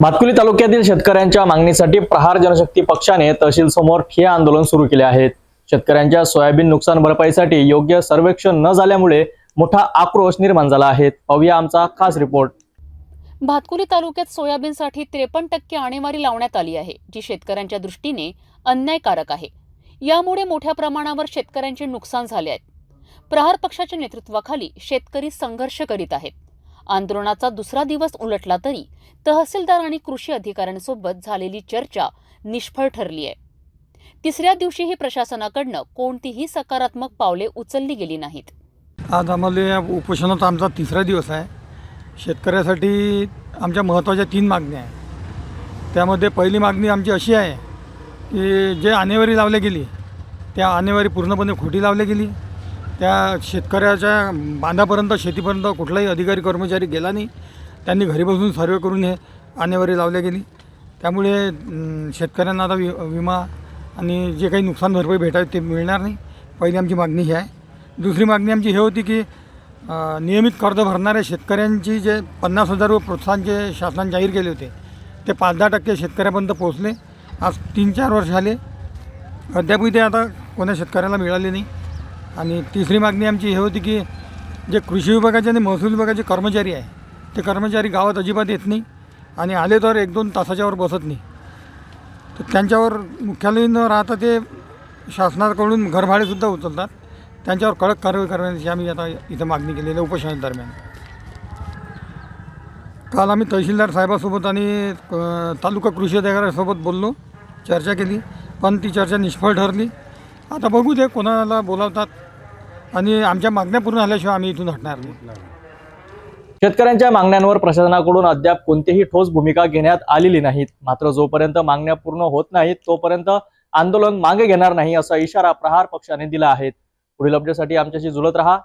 भातकुली तालुक्यातील शेतकऱ्यांच्या मागणीसाठी प्रहार जनशक्ती पक्षाने तहसील समोर ठिया आंदोलन सुरू केले आहेत. शेतकऱ्यांच्या सोयाबीन नुकसान भरपाईसाठी योग्य सर्वेक्षण न झाल्यामुळे मोठा आक्रोश निर्माण झाला आहे. पाहूया आमचा खास रिपोर्ट. भातकुली तालुक्यात सोयाबीनसाठी त्रेपन्न टक्के आणेवारी लावण्यात आली आहे जी शेतकऱ्यांच्या दृष्टीने अन्यायकारक आहे. यामुळे मोठ्या प्रमाणावर शेतकऱ्यांचे नुकसान झाले आहे. प्रहार पक्षाच्या नेतृत्वाखाली शेतकरी संघर्ष करीत आहेत. आंदोलनाचा दुसरा दिवस उलटला तरी तहसीलदार आणि कृषी अधिकाऱ्यांसोबत झालेली चर्चा निष्फळ ठरली आहे. तिसऱ्या दिवशीही प्रशासनाकडनं कोणतीही सकारात्मक पावले उचलली गेली नाहीत. आज आम्हाला या उपोषणाचा आमचा तिसरा दिवस आहे. शेतकऱ्यासाठी आमच्या महत्त्वाच्या तीन मागण्या आहे त्यामध्ये पहिली मागणी आमची अशी आहे की जे आणेवारी लावली गेली त्या आणेवारी पूर्णपणे खोटी लावली गेली. त्या शेतकऱ्याच्या बांधापर्यंत शेतीपर्यंत कुठलाही अधिकारी कर्मचारी गेला नाही. त्यांनी घरी बसून सर्वे करून हे आणेवारी लावल्या गेली. त्यामुळे शेतकऱ्यांना आता वि विमा आणि जे काही नुकसान भरपाई भेटावी ते मिळणार नाही. पहिली आमची मागणी ही आहे. दुसरी मागणी आमची हे होती की नियमित कर्ज भरणाऱ्या शेतकऱ्यांची जे पन्नास हजार रुपये प्रोत्साहनचे शासनाने जाहीर केले होते ते पाच दहा टक्के शेतकऱ्यापर्यंत पोहोचले. आज तीन चार वर्ष झाले. अद्यापही ते आता कोण्या शेतकऱ्याला मिळाले नाही. आणि तिसरी मागणी आमची हे होती की जे कृषी विभागाचे आणि महसूल विभागाचे कर्मचारी आहे ते कर्मचारी गावात अजिबात येत नाही आणि आले तर एक दोन तासाच्यावर बसत नाही. तर त्यांच्यावर मुख्यालयीन न राहता ते शासनाकडून घरभाडेसुद्धा उचलतात. त्यांच्यावर कडक कारवाई करण्याची आम्ही आता इथं मागणी केलेली उपोषणा दरम्यान. काल आम्ही तहसीलदार साहेबासोबत आणि तालुका कृषी अधिकाऱ्यासोबत बोललो चर्चा केली पण ती चर्चा निष्फळ ठरली. आता बघू दे कोणाला बोलावतात. आणि आमच्या मागण्या पूर्ण झाल्याशिवाय आम्ही इथून हटणार नाही. शेतकऱ्यांच्या मागण्यांवर प्रशासनाकडून अद्याप कोणतीही ठोस भूमिका घेण्यात आलेली नाहीत. मात्र जोपर्यंत मागण्या पूर्ण होत नाहीत तोपर्यंत आंदोलन मागे घेणार नाही असा इशारा प्रहार पक्षाने दिला आहे. पुढील अपडेटसाठी आमच्याशी जुळत रहा.